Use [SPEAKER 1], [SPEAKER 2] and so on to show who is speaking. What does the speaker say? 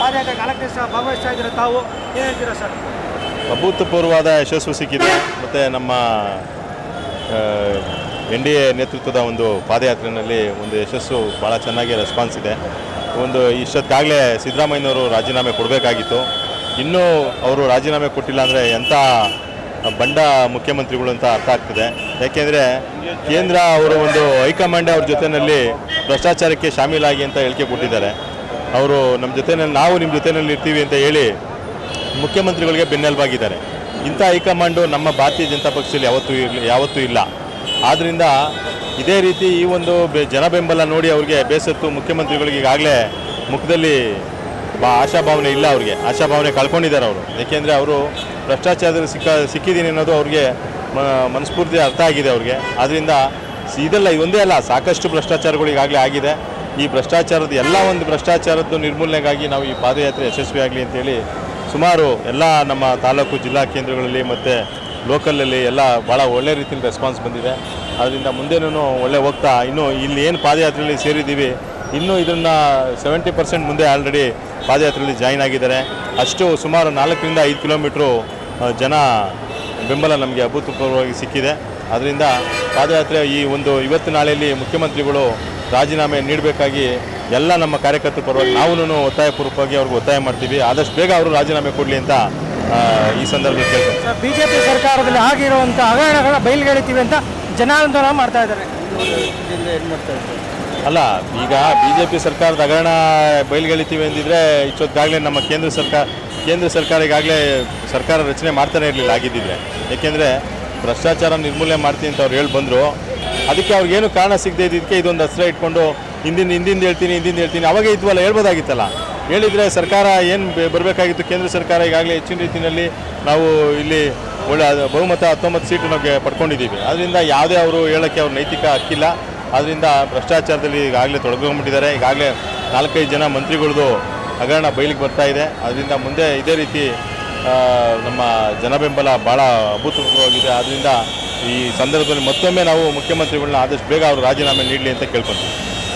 [SPEAKER 1] ಪಾದಯಾತ್ರೆ ಭಾಗವಹಿಸ್ತಾ ಇದ್ದೀರ ತಾವು? ಏನು ಹೇಳ್ತೀರಾ ಸರ್?
[SPEAKER 2] ಅಭೂತಪೂರ್ವವಾದ ಯಶಸ್ಸು ಸಿಕ್ಕಿದೆ ಮತ್ತು ನಮ್ಮ ಎನ್ ಡಿ ಎ ನೇತೃತ್ವದ ಒಂದು ಪಾದಯಾತ್ರೆಯಲ್ಲಿ ಒಂದು ಯಶಸ್ಸು ಭಾಳ ಚೆನ್ನಾಗಿ ರೆಸ್ಪಾನ್ಸ್ ಇದೆ. ಒಂದು ಇಷ್ಟೊತ್ತಾಗಲೇ ಸಿದ್ದರಾಮಯ್ಯನವರು ರಾಜೀನಾಮೆ ಕೊಡಬೇಕಾಗಿತ್ತು. ಇನ್ನೂ ಅವರು ರಾಜೀನಾಮೆ ಕೊಟ್ಟಿಲ್ಲ ಅಂದರೆ ಎಂಥ ಬಂಡ ಮುಖ್ಯಮಂತ್ರಿಗಳು ಅಂತ ಅರ್ಥ ಆಗ್ತದೆ. ಯಾಕೆಂದರೆ ಕೇಂದ್ರ ಅವರು ಒಂದು ಹೈಕಮಾಂಡ್ ಅವ್ರ ಜೊತೆಯಲ್ಲಿ ಭ್ರಷ್ಟಾಚಾರಕ್ಕೆ ಶಾಮೀಲಾಗಿ ಅಂತ ಹೇಳಿಕೆ ಕೊಟ್ಟಿದ್ದಾರೆ. ಅವರು ನಮ್ಮ ಜೊತೆಯಲ್ಲಿ ನಾವು ನಿಮ್ಮ ಜೊತೆಯಲ್ಲಿ ಇರ್ತೀವಿ ಅಂತ ಹೇಳಿ ಮುಖ್ಯಮಂತ್ರಿಗಳಿಗೆ ಬೆನ್ನೆಲುಬಾಗಿದ್ದಾರೆ. ಇಂಥ ಹೈಕಮಾಂಡು ನಮ್ಮ ಭಾರತೀಯ ಜನತಾ ಪಕ್ಷದಲ್ಲಿ ಯಾವತ್ತೂ ಇರಲಿ, ಯಾವತ್ತೂ ಇಲ್ಲ. ಆದ್ದರಿಂದ ಇದೇ ರೀತಿ ಈ ಒಂದು ಬೆ- ಜನ ಬೆಂಬಲ ನೋಡಿ ಅವ್ರಿಗೆ ಬೇಸತ್ತು ಮುಖ್ಯಮಂತ್ರಿಗಳಿಗೆ ಈಗಾಗಲೇ ಮುಖದಲ್ಲಿ ಬಾ, ಆಶಾಭಾವನೆ ಇಲ್ಲ ಅವ್ರಿಗೆ. ಆಶಾಭಾವನೆ ಕಳ್ಕೊಂಡಿದ್ದಾರೆ ಅವರು. ಏಕೆಂದರೆ ಅವರು ಭ್ರಷ್ಟಾಚಾರದಲ್ಲಿ ಸಿಕ್ಕ ಸಿಕ್ಕಿದ್ದೀನಿ ಅನ್ನೋದು ಅವ್ರಿಗೆ ಮನಸ್ಫೂರ್ತಿ ಅರ್ಥ ಆಗಿದೆ ಅವ್ರಿಗೆ. ಆದ್ದರಿಂದ ಇದೆಲ್ಲ, ಇದೊಂದೇ ಅಲ್ಲ, ಸಾಕಷ್ಟು ಭ್ರಷ್ಟಾಚಾರಗಳು ಈಗಾಗಲೇ ಆಗಿದೆ. ಈ ಭ್ರಷ್ಟಾಚಾರದ ಎಲ್ಲ ಒಂದು ಭ್ರಷ್ಟಾಚಾರದ್ದು ನಿರ್ಮೂಲನೆಗಾಗಿ ನಾವು ಈ ಪಾದಯಾತ್ರೆ ಯಶಸ್ವಿಯಾಗಲಿ ಅಂತೇಳಿ ಸುಮಾರು ಎಲ್ಲ ನಮ್ಮ ತಾಲೂಕು ಜಿಲ್ಲಾ ಕೇಂದ್ರಗಳಲ್ಲಿ ಮತ್ತು ಲೋಕಲಲ್ಲಿ ಎಲ್ಲ ಭಾಳ ಒಳ್ಳೆ ರೀತಿಯಲ್ಲಿ ರೆಸ್ಪಾನ್ಸ್ ಬಂದಿದೆ. ಅದರಿಂದ ಮುಂದೆನೂ ಒಳ್ಳೆ ಹೋಗ್ತಾ, ಇನ್ನೂ ಇಲ್ಲಿ ಏನು ಪಾದಯಾತ್ರೆಯಲ್ಲಿ ಸೇರಿದ್ದೀವಿ, ಇನ್ನೂ ಇದನ್ನು ಸೆವೆಂಟಿ ಪರ್ಸೆಂಟ್ ಮುಂದೆ ಆಲ್ರೆಡಿ ಪಾದಯಾತ್ರೆಯಲ್ಲಿ ಜಾಯಿನ್ ಆಗಿದ್ದಾರೆ. ಅಷ್ಟು ಸುಮಾರು ನಾಲ್ಕರಿಂದ ಐದು ಕಿಲೋಮೀಟ್ರು ಜನ ಬೆಂಬಲ ನಮಗೆ ಅಭೂತಪೂರ್ವವಾಗಿ ಸಿಕ್ಕಿದೆ. ಅದರಿಂದ ಪಾದಯಾತ್ರೆ ಈ ಒಂದು ಇವತ್ತು ನಾಳೆಯಲ್ಲಿ ಮುಖ್ಯಮಂತ್ರಿಗಳು ರಾಜೀನಾಮೆ ನೀಡಬೇಕಾಗಿ ಎಲ್ಲ ನಮ್ಮ ಕಾರ್ಯಕರ್ತರ ಪರವಾಗಿ ನಾವು ಒತ್ತಾಯಪೂರ್ವಕವಾಗಿ ಅವ್ರಿಗೆ ಒತ್ತಾಯ ಮಾಡ್ತೀವಿ. ಆದಷ್ಟು ಬೇಗ ಅವರು ರಾಜೀನಾಮೆ ಕೊಡಲಿ ಅಂತ ಈ ಸಂದರ್ಭದಲ್ಲಿ ಬಿ
[SPEAKER 1] ಸರ್ ಬಿಜೆಪಿ ಸರ್ಕಾರದಲ್ಲಿ ಆಗಿರುವಂಥ ಹಗರಣಗಳ ಬಯಲ್ಗೆಳಿತೀವಿ ಅಂತ ಜನಾಂದೋಲನ ಮಾಡ್ತಾ ಇದ್ದಾರೆ.
[SPEAKER 2] ಅಲ್ಲ ಈಗ ಬಿ ಜೆ ಪಿ ಸರ್ಕಾರದ ಹಗರಣ ಬಯలుಗೆಳಿತೀವಿ ಅಂದಿದ್ರೆ ಇಷ್ಟೊತ್ತಾಗಲೇ ನಮ್ಮ ಕೇಂದ್ರ ಸರ್ಕಾರ ಕೇಂದ್ರ ಸರ್ಕಾರ ಈಗಾಗಲೇ ಸರ್ಕಾರ ರಚನೆ ಮಾಡ್ತಾನೆ ಇರಲಿಲ್ಲ ಆಗಿದ್ದಿದ್ರೆ. ಏಕೆಂದರೆ ಭ್ರಷ್ಟಾಚಾರ ನಿರ್ಮೂಲನೆ ಮಾಡ್ತೀನಿ ಅಂತ ಅವ್ರು ಹೇಳಿ ಬಂದರು. ಅದಕ್ಕೆ ಅವ್ರಿಗೇನು ಕಾರಣ ಸಿಗದೆ ಇದಕ್ಕೆ ಇದೊಂದು ಹಸಿರ ಇಟ್ಕೊಂಡು ಹಿಂದಿನ ಹಿಂದಿಂದ ಹೇಳ್ತೀನಿ ಹಿಂದಿಂದ ಹೇಳ್ತೀನಿ, ಅವಾಗೇ ಇದ್ವಲ್ಲ, ಹೇಳ್ಬೋದಾಗಿತ್ತಲ್ಲ? ಹೇಳಿದರೆ ಸರ್ಕಾರ ಏನು ಬರಬೇಕಾಗಿತ್ತು? ಕೇಂದ್ರ ಸರ್ಕಾರ ಈಗಾಗಲೇ ಹೆಚ್ಚಿನ ರೀತಿಯಲ್ಲಿ ನಾವು ಇಲ್ಲಿ ಒಳ್ಳೆ ಬಹುಮತ, ಹತ್ತೊಂಬತ್ತು ಸೀಟು ನಮಗೆ ಪಡ್ಕೊಂಡಿದ್ದೀವಿ. ಅದರಿಂದ ಯಾವುದೇ ಅವರು ಹೇಳೋಕ್ಕೆ ಅವ್ರ ನೈತಿಕ ಹಕ್ಕಿಲ್ಲ. ಆದ್ದರಿಂದ ಭ್ರಷ್ಟಾಚಾರದಲ್ಲಿ ಈಗಾಗಲೇ ತೊಡಗೊಂಡ್ಬಿಟ್ಟಿದ್ದಾರೆ ಈಗಾಗಲೇ ನಾಲ್ಕೈದು ಜನ ಮಂತ್ರಿಗಳದು ಹಗರಣ ಬಯಲಿಗೆ ಬರ್ತಾ ಇದೆ. ಅದರಿಂದ ಮುಂದೆ ಇದೇ ರೀತಿ ನಮ್ಮ ಜನ ಬೆಂಬಲ ಭಾಳ ಅಭೂತಪೂರ್ವವಾಗಿದೆ. ಆದ್ದರಿಂದ ಈ ಸಂದರ್ಭದಲ್ಲಿ ಮತ್ತೊಮ್ಮೆ ನಾವು ಮುಖ್ಯಮಂತ್ರಿಗಳನ್ನ ಆದಷ್ಟು ಬೇಗ ಅವರು ರಾಜೀನಾಮೆ ನೀಡಲಿ ಅಂತ ಕೇಳ್ಕೊತೀವಿ.